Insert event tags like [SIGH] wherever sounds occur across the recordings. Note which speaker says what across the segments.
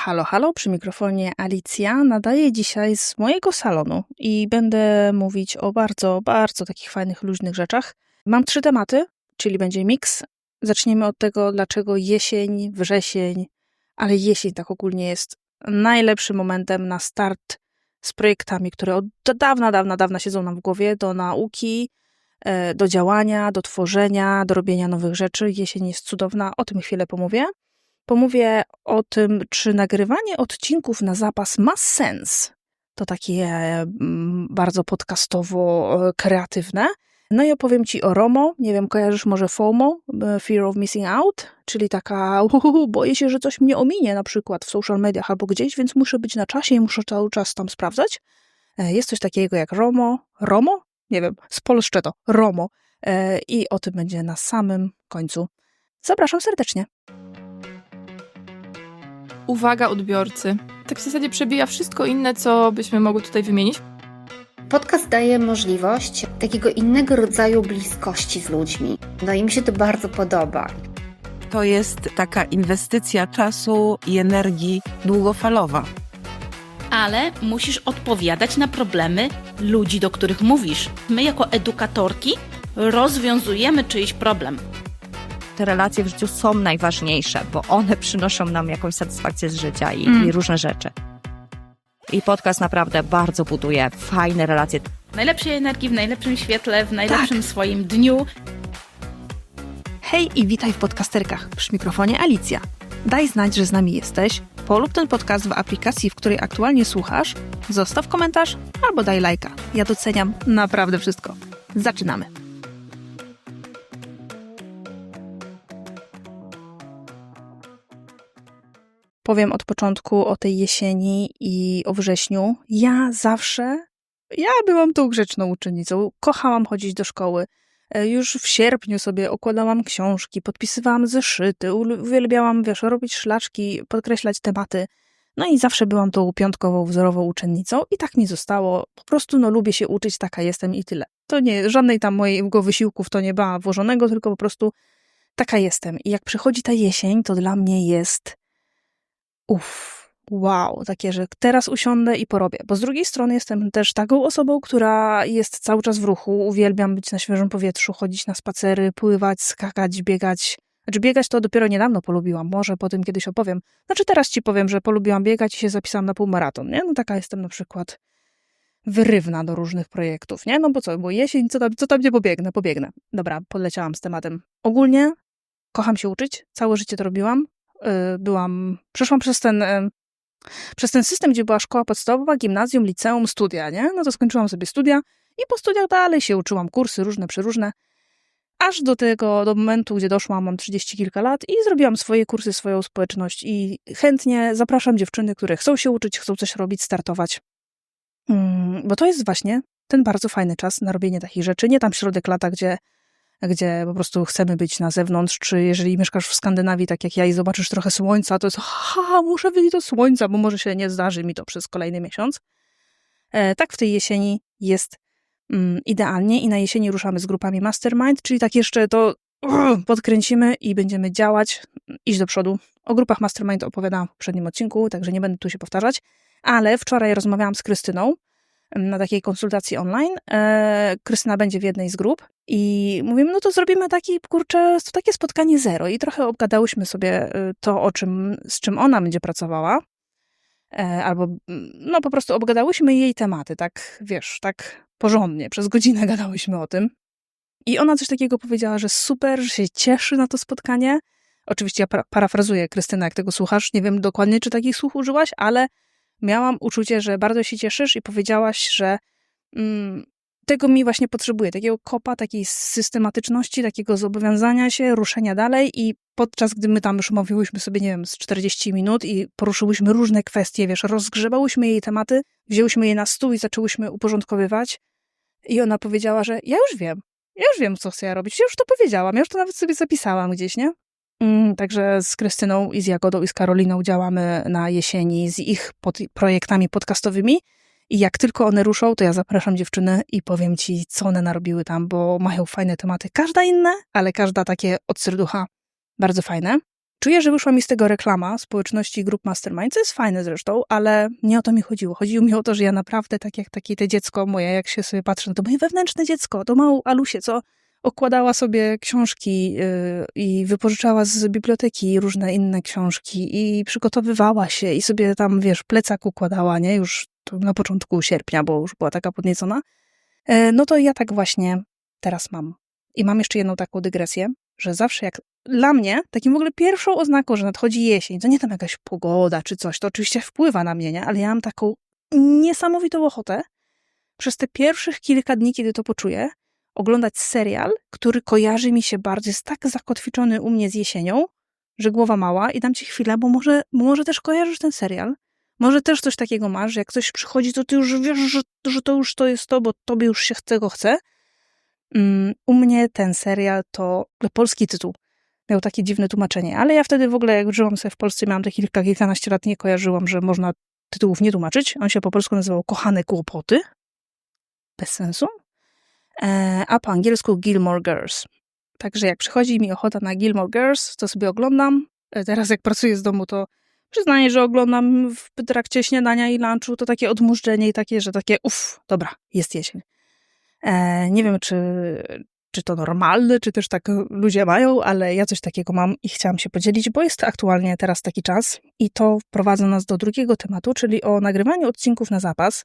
Speaker 1: Halo, halo, przy mikrofonie Alicja. Nadaję dzisiaj z mojego salonu i będę mówić o bardzo, bardzo takich fajnych, luźnych rzeczach. Mam trzy tematy, czyli będzie miks. Zaczniemy od tego, dlaczego jesień, wrzesień, ale jesień tak ogólnie jest najlepszym momentem na start z projektami, które od dawna, dawna, dawna siedzą nam w głowie, do nauki, e, do działania, do tworzenia, do robienia nowych rzeczy. Jesień jest cudowna, o tym chwilę pomówię. Pomówię o tym, czy nagrywanie odcinków na zapas ma sens. To takie mm, bardzo podcastowo e. No i opowiem Ci o ROMO. Nie wiem, kojarzysz może FOMO, e, Fear of Missing Out, czyli taka uhuhu, boję się, że coś mnie ominie na przykład w social mediach albo gdzieś, więc muszę być na czasie i muszę cały czas tam sprawdzać. E, jest coś takiego jak ROMO. ROMO? Nie wiem, spolszczę to. ROMO. I o tym będzie na samym końcu. Zapraszam serdecznie
Speaker 2: uwaga odbiorcy. Tak w zasadzie przebija wszystko inne, co byśmy mogły tutaj wymienić.
Speaker 3: Podcast daje możliwość takiego innego rodzaju bliskości z ludźmi. No i mi się to bardzo podoba.
Speaker 4: To jest taka inwestycja czasu i energii długofalowa.
Speaker 5: Ale musisz odpowiadać na problemy ludzi, do których mówisz. My, jako edukatorki, rozwiązujemy czyjś problem
Speaker 6: te relacje w życiu są najważniejsze, bo one przynoszą nam jakąś satysfakcję z życia i, mm. i różne rzeczy. I podcast naprawdę bardzo buduje fajne relacje.
Speaker 5: Najlepszej energii, w najlepszym świetle, w najlepszym tak. swoim dniu.
Speaker 1: Hej i witaj w podcasterkach. Przy mikrofonie Alicja. Daj znać, że z nami jesteś, polub ten podcast w aplikacji, w której aktualnie słuchasz, zostaw komentarz albo daj lajka. Ja doceniam naprawdę wszystko. Zaczynamy. Powiem od początku o tej jesieni i o wrześniu. Ja zawsze, ja byłam tą grzeczną uczennicą. Kochałam chodzić do szkoły. E, już w sierpniu sobie okładałam książki, podpisywałam zeszyty, uwielbiałam, wiesz, robić szlaczki, podkreślać tematy. No i zawsze byłam tą piątkową, wzorową uczennicą i tak mi zostało. Po prostu, no, lubię się uczyć, taka jestem i tyle. To nie, żadnej tam mojego wysiłku w to nie była włożonego, tylko po prostu taka jestem. I jak przychodzi ta jesień, to dla mnie jest uff, wow, takie, że teraz usiądę i porobię. Bo z drugiej strony jestem też taką osobą, która jest cały czas w ruchu. Uwielbiam być na świeżym powietrzu, chodzić na spacery, pływać, skakać, biegać. Znaczy biegać to dopiero niedawno polubiłam, może po tym kiedyś opowiem. Znaczy teraz ci powiem, że polubiłam biegać i się zapisałam na półmaraton, nie? No taka jestem na przykład wyrywna do różnych projektów, nie? No bo co, bo jesień, co tam, co tam nie pobiegnę, pobiegnę. Dobra, poleciałam z tematem. Ogólnie kocham się uczyć, całe życie to robiłam, byłam, przeszłam przez ten, y, przez ten system, gdzie była szkoła podstawowa, gimnazjum, liceum, studia, nie? No to skończyłam sobie studia i po studiach dalej się uczyłam, kursy różne, przeróżne, aż do tego, do momentu, gdzie doszłam, mam 30 kilka lat i zrobiłam swoje kursy, swoją społeczność i chętnie zapraszam dziewczyny, które chcą się uczyć, chcą coś robić, startować. Hmm, bo to jest właśnie ten bardzo fajny czas na robienie takich rzeczy, nie tam środek lata, gdzie gdzie po prostu chcemy być na zewnątrz, czy jeżeli mieszkasz w Skandynawii, tak jak ja, i zobaczysz trochę słońca, to jest ha, muszę wyjść do słońca, bo może się nie zdarzy mi to przez kolejny miesiąc. E, tak w tej jesieni jest mm, idealnie i na jesieni ruszamy z grupami Mastermind, czyli tak jeszcze to podkręcimy i będziemy działać, iść do przodu. O grupach Mastermind opowiadałam w poprzednim odcinku, także nie będę tu się powtarzać, ale wczoraj rozmawiałam z Krystyną, na takiej konsultacji online. E, Krystyna będzie w jednej z grup i mówimy, no to zrobimy taki, kurczę, takie spotkanie zero i trochę obgadałyśmy sobie e, to, o czym, z czym ona będzie pracowała. E, albo, no po prostu obgadałyśmy jej tematy, tak, wiesz, tak porządnie. Przez godzinę gadałyśmy o tym. I ona coś takiego powiedziała, że super, że się cieszy na to spotkanie. Oczywiście ja parafrazuję, Krystyna, jak tego słuchasz. Nie wiem dokładnie, czy takich słów użyłaś, ale miałam uczucie, że bardzo się cieszysz i powiedziałaś, że mm, tego mi właśnie potrzebuję, takiego kopa, takiej systematyczności, takiego zobowiązania się, ruszenia dalej i podczas gdy my tam już mówiłyśmy sobie, nie wiem, z 40 minut i poruszyłyśmy różne kwestie, wiesz, rozgrzebałyśmy jej tematy, wzięłyśmy je na stół i zaczęłyśmy uporządkowywać i ona powiedziała, że ja już wiem, ja już wiem, co chcę ja robić, ja już to powiedziałam, ja już to nawet sobie zapisałam gdzieś, nie? Mm, także z Krystyną i z Jagodą i z Karoliną działamy na jesieni z ich pod projektami podcastowymi. I jak tylko one ruszą, to ja zapraszam dziewczyny i powiem ci, co one narobiły tam, bo mają fajne tematy. Każda inne, ale każda takie od serducha bardzo fajne. Czuję, że wyszła mi z tego reklama społeczności grup Mastermind, co jest fajne zresztą, ale nie o to mi chodziło. Chodziło mi o to, że ja naprawdę, tak jak takie te dziecko moje, jak się sobie patrzę, no to moje wewnętrzne dziecko, to małą Alusie, co okładała sobie książki yy, i wypożyczała z biblioteki różne inne książki i przygotowywała się i sobie tam, wiesz, plecak układała, nie? Już na początku sierpnia, bo już była taka podniecona. E, no to ja tak właśnie teraz mam. I mam jeszcze jedną taką dygresję, że zawsze jak dla mnie takim w ogóle pierwszą oznaką, że nadchodzi jesień, to nie tam jakaś pogoda czy coś, to oczywiście wpływa na mnie, nie? ale ja mam taką niesamowitą ochotę przez te pierwszych kilka dni, kiedy to poczuję, oglądać serial, który kojarzy mi się bardzo, jest tak zakotwiczony u mnie z jesienią, że głowa mała i dam ci chwilę, bo może, może też kojarzysz ten serial. Może też coś takiego masz, że jak coś przychodzi, to ty już wiesz, że, że to już to jest to, bo tobie już się tego chce. Um, u mnie ten serial to polski tytuł. Miał takie dziwne tłumaczenie, ale ja wtedy w ogóle, jak żyłam sobie w Polsce, miałam te kilka, kilkanaście lat, nie kojarzyłam, że można tytułów nie tłumaczyć. On się po polsku nazywał Kochane Kłopoty. Bez sensu. E, a po angielsku Gilmore Girls. Także jak przychodzi mi ochota na Gilmore Girls, to sobie oglądam. E, teraz jak pracuję z domu, to przyznaję, że oglądam w trakcie śniadania i lunchu, to takie odmurzenie i takie, że takie uff, dobra, jest jesień. E, nie wiem, czy, czy to normalne, czy też tak ludzie mają, ale ja coś takiego mam i chciałam się podzielić, bo jest aktualnie teraz taki czas i to wprowadza nas do drugiego tematu, czyli o nagrywaniu odcinków na zapas.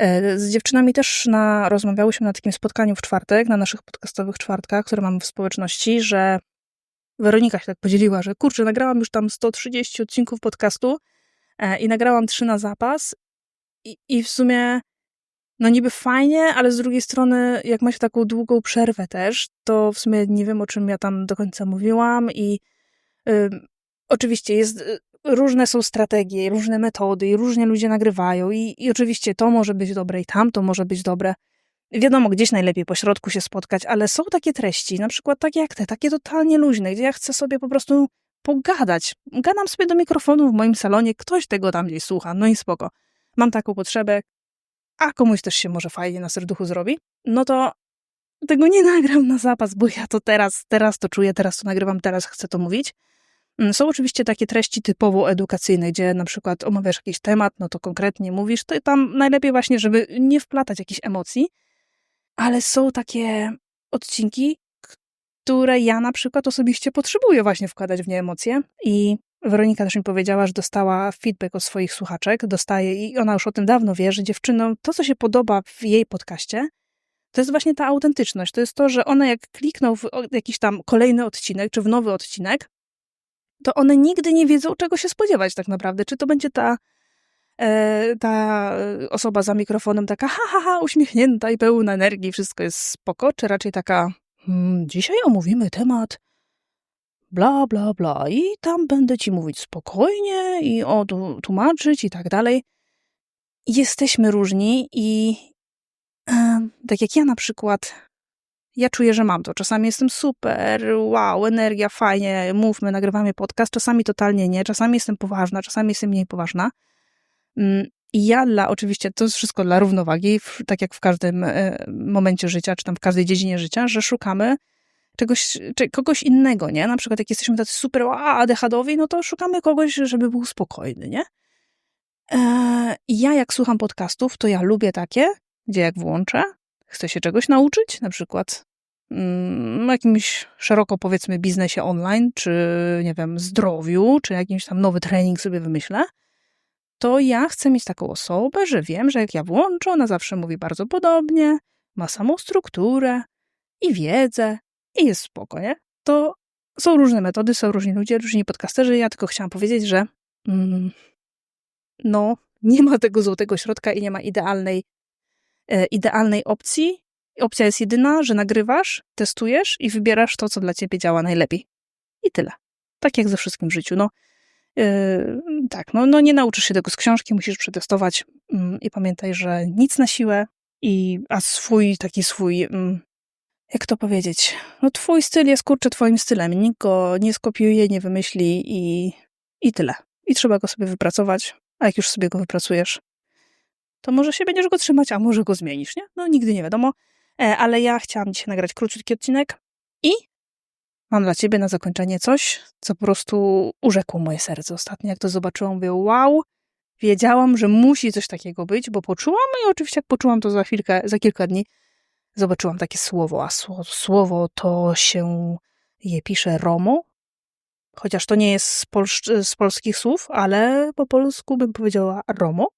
Speaker 1: E, z dziewczynami też na, rozmawiałyśmy na takim spotkaniu w czwartek, na naszych podcastowych czwartkach, które mamy w społeczności, że Weronika się tak podzieliła, że kurczę, nagrałam już tam 130 odcinków podcastu e, i nagrałam trzy na zapas. I, i w sumie no niby fajnie, ale z drugiej strony jak ma się taką długą przerwę też, to w sumie nie wiem o czym ja tam do końca mówiłam i y, oczywiście jest y, różne są strategie, różne metody i różnie ludzie nagrywają i, i oczywiście to może być dobre i tamto może być dobre. Wiadomo, gdzieś najlepiej po środku się spotkać, ale są takie treści, na przykład takie jak te, takie totalnie luźne, gdzie ja chcę sobie po prostu pogadać. Gadam sobie do mikrofonu w moim salonie, ktoś tego tam gdzieś słucha, no i spoko. Mam taką potrzebę, a komuś też się może fajnie na serduchu zrobi, no to tego nie [LAUGHS] nagram na zapas, bo ja to teraz, teraz to czuję, teraz to nagrywam, teraz chcę to mówić. Mm, Są oczywiście takie treści typowo edukacyjne, gdzie na przykład omawiasz jakiś temat, no to konkretnie mówisz, to tam najlepiej właśnie, żeby nie wplatać jakichś emocji, ale są takie odcinki, które ja na przykład osobiście potrzebuję właśnie wkładać w nie emocje i Weronika też mi powiedziała, że dostała feedback od swoich słuchaczek, dostaje i ona już o tym dawno wie, że dziewczynom to, co się podoba w jej podcaście, to jest właśnie ta autentyczność. To jest to, że one jak klikną w jakiś tam kolejny odcinek, czy w nowy odcinek, to one nigdy nie wiedzą, czego się spodziewać tak naprawdę. Czy to będzie ta, e, ta osoba za mikrofonem taka ha, ha, ha, uśmiechnięta i pełna energii, wszystko jest spoko, czy raczej taka hmm, dzisiaj omówimy temat bla, bla, bla i tam będę ci mówić spokojnie i o, tłumaczyć i tak dalej. Jesteśmy różni i e, tak jak ja na przykład ja czuję, że mam to. Czasami jestem super, wow, energia, fajnie, mówmy, nagrywamy podcast. Czasami totalnie nie, czasami jestem poważna, czasami jestem mniej poważna. Mm, I ja dla, oczywiście, to jest wszystko dla równowagi, tak jak w każdym e, momencie życia, czy tam w każdej dziedzinie życia, że szukamy czegoś, czy kogoś innego, nie? Na przykład jak jesteśmy tacy super adechadowi, no to szukamy kogoś, żeby był spokojny, nie? E, I ja jak słucham podcastów, to ja lubię takie, gdzie jak włączę, chcę się czegoś nauczyć, na przykład jakimś szeroko powiedzmy biznesie online, czy nie wiem, zdrowiu, czy jakimś tam nowy trening sobie wymyślę, to ja chcę mieć taką osobę, że wiem, że jak ja włączę, ona zawsze mówi bardzo podobnie, ma samą strukturę i wiedzę i jest spoko, nie? To są różne metody, są różni ludzie, różni podcasterzy. Ja tylko chciałam powiedzieć, że mm, no, nie ma tego złotego środka i nie ma idealnej e, idealnej opcji. Opcja jest jedyna, że nagrywasz, testujesz i wybierasz to, co dla ciebie działa najlepiej. I tyle. Tak jak ze wszystkim w życiu. No, yy, tak, no, no nie nauczysz się tego z książki, musisz przetestować yy, i pamiętaj, że nic na siłę, i, a swój, taki swój, yy, jak to powiedzieć, no twój styl jest kurczę twoim stylem. Nikt go nie skopiuje, nie wymyśli i, i tyle. I trzeba go sobie wypracować, a jak już sobie go wypracujesz, to może się będziesz go trzymać, a może go zmienisz, nie? No nigdy nie wiadomo. E, ale ja chciałam dzisiaj nagrać króciutki odcinek i mam dla ciebie na zakończenie coś, co po prostu urzekło moje serce ostatnio. Jak to zobaczyłam, mówię, wow, wiedziałam, że musi coś takiego być, bo poczułam i oczywiście jak poczułam to za chwilkę, za kilka dni, zobaczyłam takie słowo, a słowo, słowo to się je pisze Romo, chociaż to nie jest z, z polskich słów, ale po polsku bym powiedziała Romo.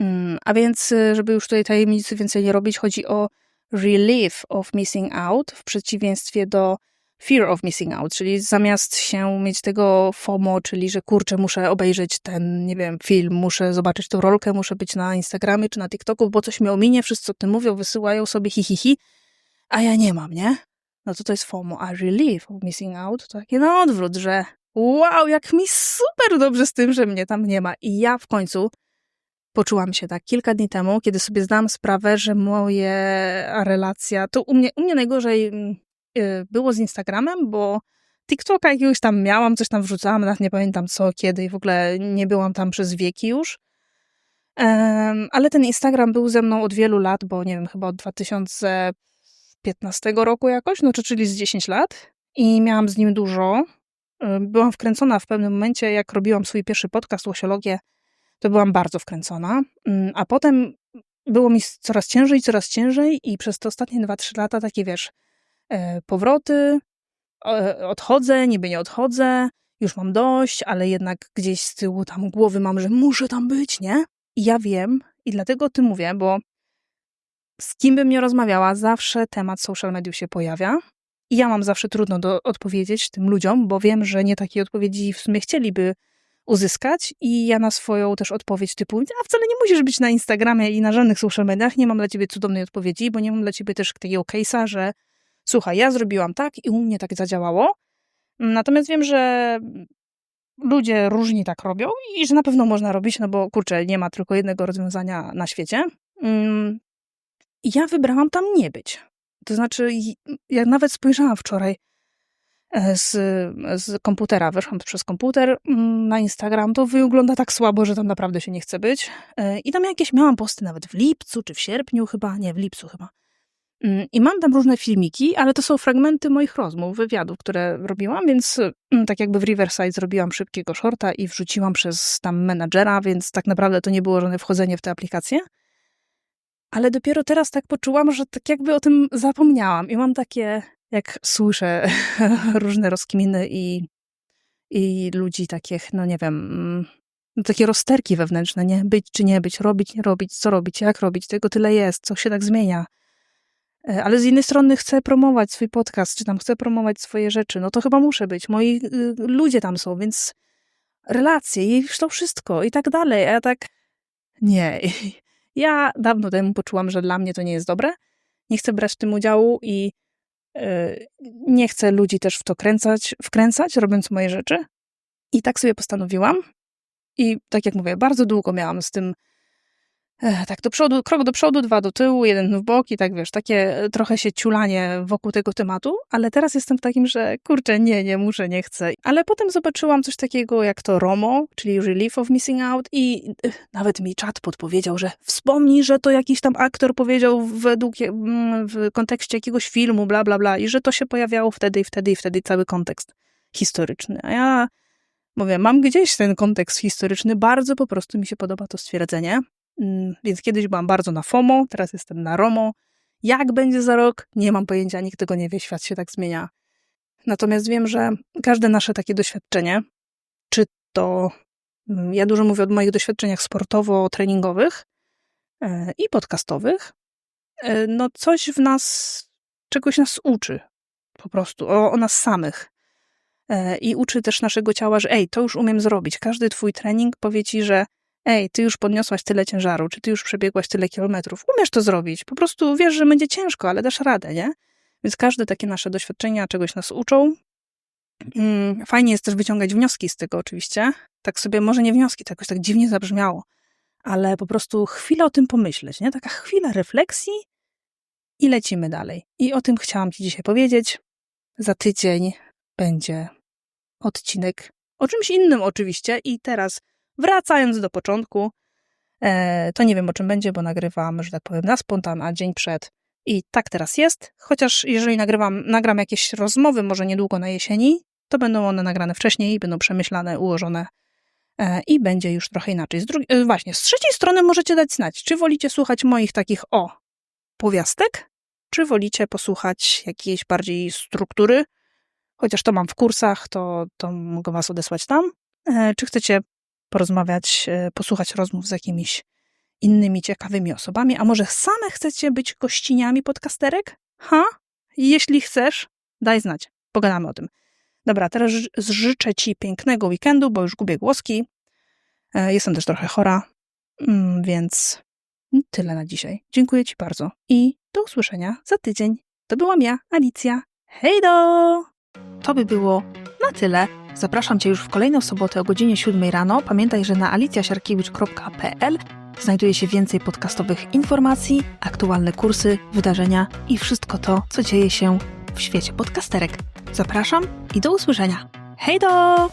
Speaker 1: Mm, A więc, y, żeby już tutaj tajemnicy więcej nie robić, chodzi o relief of missing out w przeciwieństwie do fear of missing out, czyli zamiast się mieć tego FOMO, czyli że kurczę, muszę obejrzeć ten, nie wiem, film, muszę zobaczyć tą rolkę, muszę być na Instagramie czy na TikToku, bo coś mi ominie, wszyscy o tym mówią, wysyłają sobie hi, hi, hi, a ja nie mam, nie? No to to jest FOMO, a relief of missing out to takie na odwrót, że wow, jak mi super dobrze z tym, że mnie tam nie ma. I ja w końcu poczułam się tak kilka dni temu, kiedy sobie zdałam sprawę, że moje relacja, to u mnie, u mnie najgorzej mm, y, było z Instagramem, bo TikToka jakiegoś tam miałam, coś tam wrzucałam, nawet nie pamiętam co, kiedy i w ogóle nie byłam tam przez wieki już. Em, ale ten Instagram był ze mną od wielu lat, bo nie wiem, chyba od 2015 roku jakoś, no czy czyli z 10 lat i miałam z nim dużo. Y, Byłam wkręcona w pewnym momencie, jak robiłam swój pierwszy podcast Łosiologię, to byłam bardzo wkręcona. Mm, A potem było mi coraz ciężej, coraz ciężej i przez te ostatnie 2-3 lata takie, wiesz, e, powroty, odchodzę, niby nie odchodzę, już mam dość, ale jednak gdzieś z tyłu tam głowy mam, że muszę tam być, nie? I ja wiem i dlatego o tym mówię, bo z kim bym nie rozmawiała, zawsze temat social mediów się pojawia. I ja mam zawsze trudno do, odpowiedzieć tym ludziom, bo wiem, że nie takiej odpowiedzi w sumie chcieliby uzyskać i ja na swoją też odpowiedź typu, a wcale nie musisz być na Instagramie i na żadnych social mediach, nie mam dla ciebie cudownej odpowiedzi, bo nie mam dla ciebie też takiego case'a, że słuchaj, ja zrobiłam tak i u mnie tak zadziałało. Natomiast wiem, że ludzie różni tak robią i że na pewno można robić, no bo kurczę, nie ma tylko jednego rozwiązania na świecie. Mm, ja wybrałam tam nie być. To znaczy, ja nawet spojrzałam wczoraj z, z komputera, weszłam przez komputer mm, na Instagram, to wygląda tak słabo, że tam naprawdę się nie chce być. E, I tam jakieś miałam posty nawet w lipcu, czy w sierpniu chyba, nie, w lipcu chyba. Mm, I mam tam różne filmiki, ale to są fragmenty moich rozmów, wywiadów, które robiłam, więc mm, tak jakby w Riverside zrobiłam szybkiego shorta i wrzuciłam przez tam menadżera, więc tak naprawdę to nie było żadne wchodzenie w tę aplikację. Ale dopiero teraz tak poczułam, że tak jakby o tym zapomniałam i mam takie, jak słyszę [LAUGHS] różne rozkminy i, i ludzi takich, no nie wiem, no takie rozterki wewnętrzne, nie? Być czy nie być, robić, nie robić, co robić, jak robić, tego tyle jest, co się tak zmienia. E, Ale z jednej strony chcę promować swój podcast, czy tam chcę promować swoje rzeczy, no to chyba muszę być. Moi y, ludzie tam są, więc relacje i to wszystko i tak dalej. A ja tak, nie. [LAUGHS] Ja dawno temu poczułam, że dla mnie to nie jest dobre. Nie chcę brać w tym udziału i nie chcę ludzi też w to kręcać, wkręcać, robiąc moje rzeczy. I tak sobie postanowiłam. I tak jak mówię, bardzo długo miałam z tym tak do przodu, krok do przodu, dwa do tyłu, jeden w bok i tak wiesz, takie e, trochę się ciulanie wokół tego tematu, ale teraz jestem w takim, że kurczę, nie, nie muszę, nie chcę. Ale potem zobaczyłam coś takiego jak to ROMO, czyli Relief of Missing Out i e, nawet mi czat podpowiedział, że wspomnij, że to jakiś tam aktor powiedział według, mm, w kontekście jakiegoś filmu, bla, bla, bla i że to się pojawiało wtedy i wtedy i wtedy cały kontekst historyczny. A ja mówię, mam gdzieś ten kontekst historyczny, bardzo po prostu mi się podoba to stwierdzenie. Mm, Więc kiedyś byłam bardzo na FOMO, teraz jestem na ROMO. Jak będzie za rok? Nie mam pojęcia, nikt tego nie wie, świat się tak zmienia. Natomiast wiem, że każde nasze takie doświadczenie, czy to, mm, ja dużo mówię o moich doświadczeniach sportowo-treningowych e, i podcastowych, e, no coś w nas, czegoś nas uczy po prostu, o, o nas samych. E, I uczy też naszego ciała, że ej, to już umiem zrobić. Każdy twój trening powie ci, że ej, ty już podniosłaś tyle ciężaru, czy ty już przebiegłaś tyle kilometrów. Umiesz to zrobić. Po prostu wiesz, że będzie ciężko, ale dasz radę, nie? Więc każde takie nasze doświadczenia czegoś nas uczą. Mm, Fajnie jest też wyciągać wnioski z tego oczywiście. Tak sobie, może nie wnioski, to jakoś tak dziwnie zabrzmiało, ale po prostu chwilę o tym pomyśleć, nie? Taka chwila refleksji i lecimy dalej. I o tym chciałam Ci dzisiaj powiedzieć. Za tydzień będzie odcinek o czymś innym oczywiście i teraz wracając do początku, e, to nie wiem o czym będzie, bo nagrywam, że tak powiem, na spontan, a dzień przed I tak teraz jest, chociaż jeżeli nagrywam, nagram jakieś rozmowy, może niedługo na jesieni, to będą one nagrane wcześniej, będą przemyślane, ułożone e, i będzie już trochę inaczej. Z drugi- e, właśnie, z trzeciej strony możecie dać znać, czy wolicie słuchać moich takich o powiastek, czy wolicie posłuchać jakiejś bardziej struktury, chociaż to mam w kursach, to, to mogę was odesłać tam. E, Czy chcecie porozmawiać, e, posłuchać rozmów z jakimiś innymi ciekawymi osobami, a może same chcecie być gościniami podcasterek? Ha? Jeśli chcesz, daj znać. Pogadamy o tym. Dobra, teraz ży- życzę Ci pięknego weekendu, bo już gubię głoski. E, Jestem też trochę chora, mm, więc tyle na dzisiaj. Dziękuję Ci bardzo i do usłyszenia za tydzień. To byłam ja, Alicja. Hejdo! To by było na tyle. Zapraszam Cię już w kolejną sobotę o godzinie 7 rano. Pamiętaj, że na alicjasiarkiewicz.pl znajduje się więcej podcastowych informacji, aktualne kursy, wydarzenia i wszystko to, co dzieje się w świecie podcasterek. Zapraszam i do usłyszenia. Hejdo!